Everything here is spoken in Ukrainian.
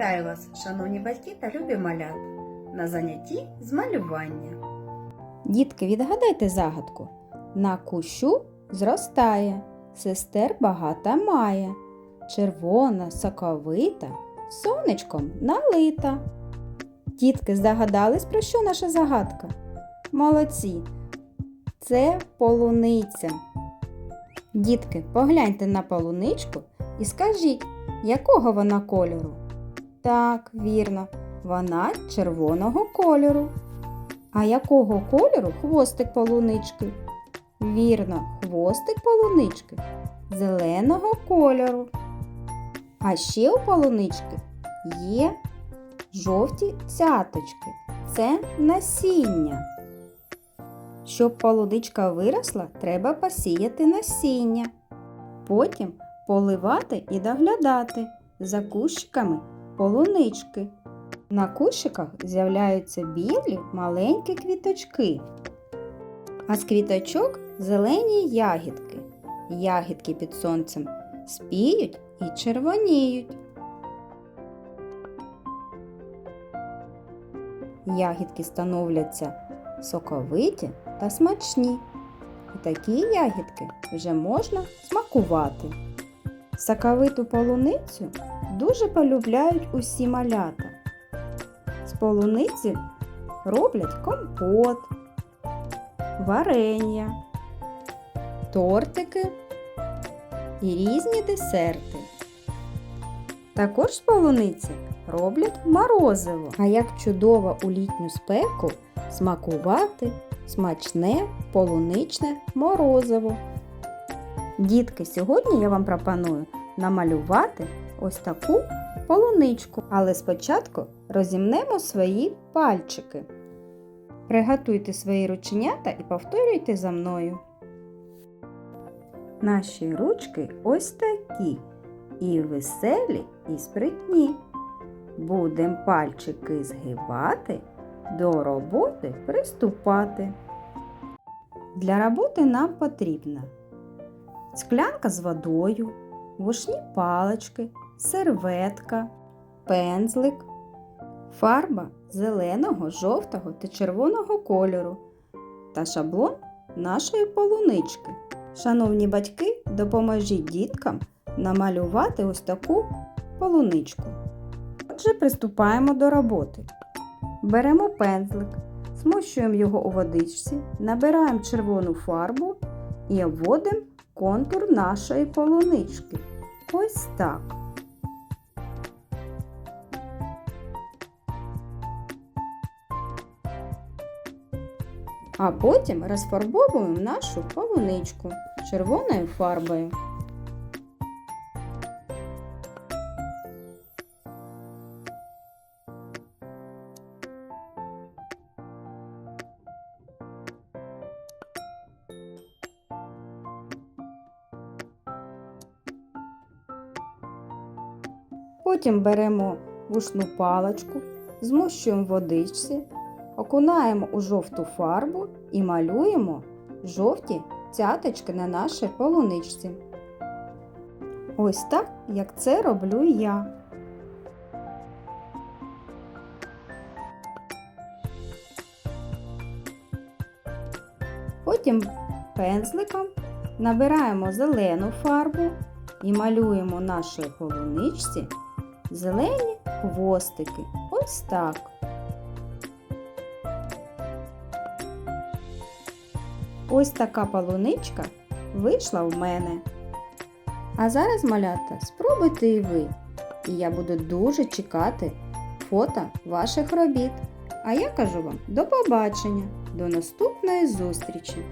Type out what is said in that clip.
Вітаю вас, шановні батьки та любі малята, на занятті з малювання. Дітки, відгадайте загадку. На кущу зростає, сестер багата має, червона, соковита, сонечком налита. Дітки, здогадались, про що наша загадка? Молодці! Це полуниця. Дітки, погляньте на полуничку і скажіть, якого вона кольору? Так, вірно, вона червоного кольору. А якого кольору хвостик полунички? Вірно, хвостик полунички зеленого кольору. А ще у полунички є жовті цяточки. Це насіння. Щоб полуничка виросла, треба посіяти насіння. Потім поливати і доглядати за кущиками полунички. На кущиках з'являються білі маленькі квіточки, а з квіточок зелені ягідки. Ягідки під сонцем спіють і червоніють. Ягідки становляться соковиті та смачні. І такі ягідки вже можна смакувати. Соковиту полуницю дуже полюбляють усі малята. З полуниці роблять компот, варення, тортики і різні десерти. Також з полуниці роблять морозиво. А як чудово у літню спеку смакувати смачне полуничне морозиво. Дітки, сьогодні я вам пропоную намалювати ось таку полуничку, але спочатку розімнемо свої пальчики. Приготуйте свої рученята і повторюйте за мною. Наші ручки ось такі, і веселі, і спритні. Будем пальчики згибати, до роботи приступати. Для роботи нам потрібна склянка з водою, вушні палички, серветка, пензлик, фарба зеленого, жовтого та червоного кольору та шаблон нашої полунички. Шановні батьки, допоможіть діткам намалювати ось таку полуничку. Отже, приступаємо до роботи. Беремо пензлик, змощуємо його у водичці, набираємо червону фарбу і обводимо контур нашої полунички. Ось так. А потім розфарбовуємо нашу полуничку червоною фарбою. Потім беремо вушну паличку, змощуємо водичці, окунаємо у жовту фарбу і малюємо жовті цяточки на нашій полуничці. Ось так, як це роблю я. Потім пензликом набираємо зелену фарбу і малюємо нашій полуничці зелені хвостики. Ось так. Ось така полуничка вийшла в мене. А зараз, малята, спробуйте і ви. І я буду дуже чекати фото ваших робіт. А я кажу вам до побачення, до наступної зустрічі!